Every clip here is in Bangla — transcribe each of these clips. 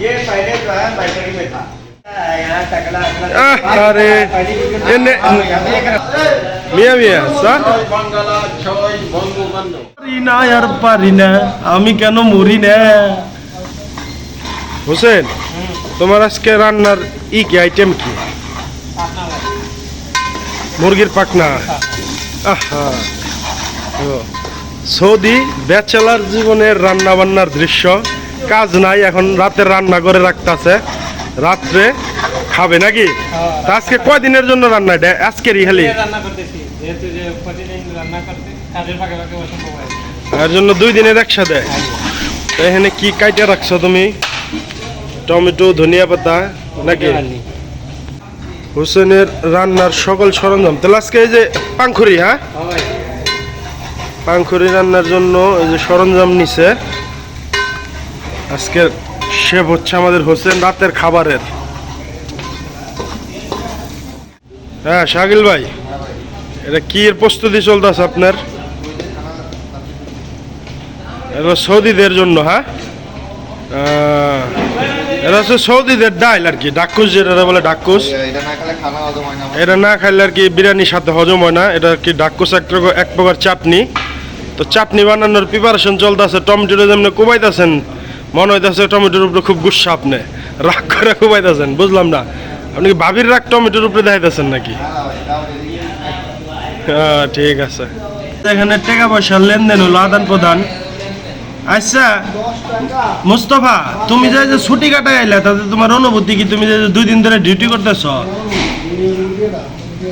ये पहले जो है बैटरी में था यहाँ टकला আহ, আরে এনে মিয়া মিয়া সা বাংলা ছয় বঙ্গবন্ধু পারি না আর পারি না আমি কেন মরি না হোসেন তোমার আজকে রান্নার ই কি আইটেম কি মুরগির পাকনা আহা ও, সৌদি ব্যাচেলার জীবনের রান্না বান্নার দৃশ্য কাজ নাই এখন রাতে রান্না করে রাখতেছে। রাত্রে খাবে নাকি? তা আজকে কয়দিনের জন্য রান্না এটা? আজকেরই খালি? হয় এর জন্য দুই দিনের একসাথে? তো এখানে কি কাইটে রাখছো তুমি? টমেটো ধনিয়া পাতা নাকি? হোসেনের রান্নার সকল সরঞ্জাম। তাহলে আজকে এই যে পাংখুরি হ্যাঁ? পাংখুরি রান্নার জন্য এই যে সরঞ্জাম নিছে। আজকে শেফ হচ্ছে আমাদের হোসেন রাতের খাবারের। হ্যাঁ শাকিল ভাই, এটা কি এর প্রস্তুতি চলতেছে আপনার? এটা সৌদিদের জন্য হ্যাঁ? এটা হচ্ছে সৌদিদের ডাইল আর কি ডাক্কুস যেটা বলে ডাক্কুস এটা না খাইলে আর কি বিরিয়ানির সাথে হজম হয় না, এটা কি ডাক্কুস এক এক প্রকার চাটনি। তো চাটনি বানানোর প্রিপারেশন চলতেছে টমেটোটা যেমনি কুবাইতেছেন মনে হইতেছে টমেটোর উপরে খুব গুসা আপনি। রাগ করে খুবাইতেছেন বুঝলাম না। আপনি কি ভাবির রাগ টমেটোর উপরে দেখাইতেছেন নাকি? হ্যাঁ ঠিক আছে। এখানে টাকা পয়সার লেনদেন হলো আদান প্রদান। আচ্ছা মুস্তফা তুমি যে যে ছুটি কাটাই আইলা তাতে তোমার অনুভূতি কি? তুমি যে দুই দিন ধরে ডিউটি করতেছ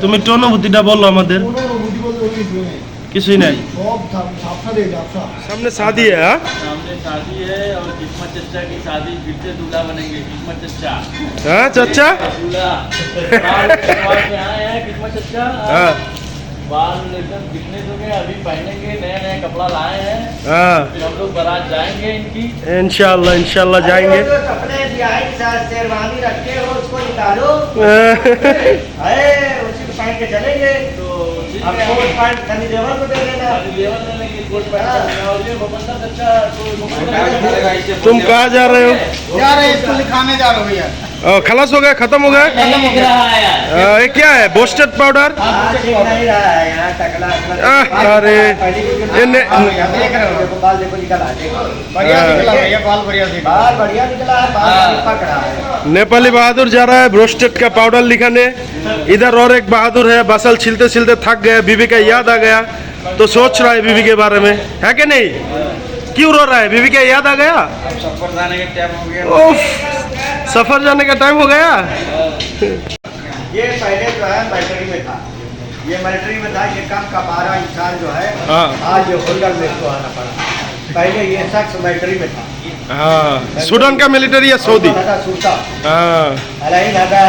তুমি একটু অনুভূতিটা বলল আমাদের। কিছুই নাই। সামনে সাদিয়া शादी है और किस्मत चचा की शादी फिर से दूल्हा बनेंगे किस्मत चचा। हाँ, चचा? दूल्हा। किस्मत चचा। हाँ। बाल एकदम फिटनेस तो अभी पहनेंगे नए नए कपड़ा लाए हैं। हाँ। फिर हम लोग बारात जाएँगे इनकी। इनशाला इनशाला जाएँगे। शेरवानी रखे हो उसको निकालो। पहन के चलेंगे तो आप अब कोट पैंट खाली देवल को दे देना। लेवल में लेंगे कोट पैंट और ये बबंदा अच्छा तो तुम कहाँ जा रहे हो? जा रहे हैं स्कूल खाने जा रहे हो भैया। खलास हो गया खत्म हो गया? रहा है आ, ये क्या है बोस्टेड पाउडर? हाँ, है अरे, इन्हें- देख रहे हो देखो बाल देखो निकल आया देखो बढ़िया। निकला भैया बाल बढ़िया बाल बढ़िया निकला बाल पक रहा है। नेपाली बहादुर जा रहा है ब्रोस्टेड का पाउडर लिखाने। इधर और एक बहादुर है बसल छिलते छिलते थक गया बीबी का याद आ गया। तो सोच रहा है बीबी के बारे में। है कि नहीं? क्यों रो रहा है? बीबी का याद आ गया? सफ़र जाने का टाइम हो गया। हो ये पहले जो है बैटरी में था। ये मिलिट्री में था ये कम का बारह इंसान जो है हाँ। आज ये होल्डर में इसको आना पड़ा। पहले ये शख्स बैटरी में था। हाँ। सूडान का मिलिट्री है सऊदी। लगा सूता हाँ। अलही लगा